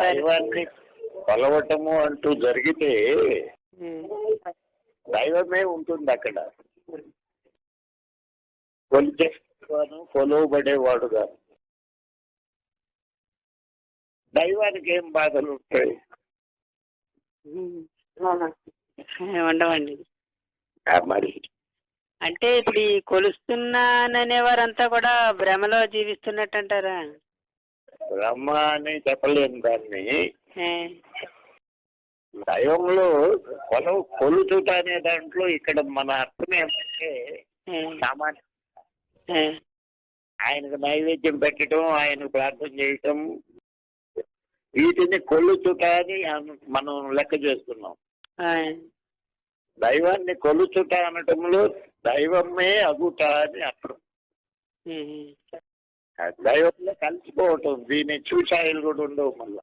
దైవాన్ని కొలవటము అంటూ జరిగితే. దైవమే ఉంటుంది అక్కడ. కొలిచేవాడు కొలువబడేవాడుగా. దైవానికి ఏం బాధలు ఉంటాయి. ఉండవండి. మరి. అంటే ఇప్పుడు ఈ కొలుస్తున్నాననే వారంతా కూడా భ్రమలో జీవిస్తున్నట్టు అంటారా? బ్రహ్మ అని చెప్పలేము దాన్ని దైవంలో కొల కొలుచుట అనే దాంట్లో ఇక్కడ మన అర్థం ఏమంటే సామాన్య ఆయనకు నైవేద్యం పెట్టడం ఆయనకు ప్రార్థన చేయటం వీటిని కొలుచుట అని మనం లెక్క చేస్తున్నాం దైవాన్ని కొలుచుట అనటంలో దైవమే అగుట అని అర్థం దైవంలో కలిసిపోవటం దీన్ని చూసాయిలు కూడా ఉండవు మళ్ళీ.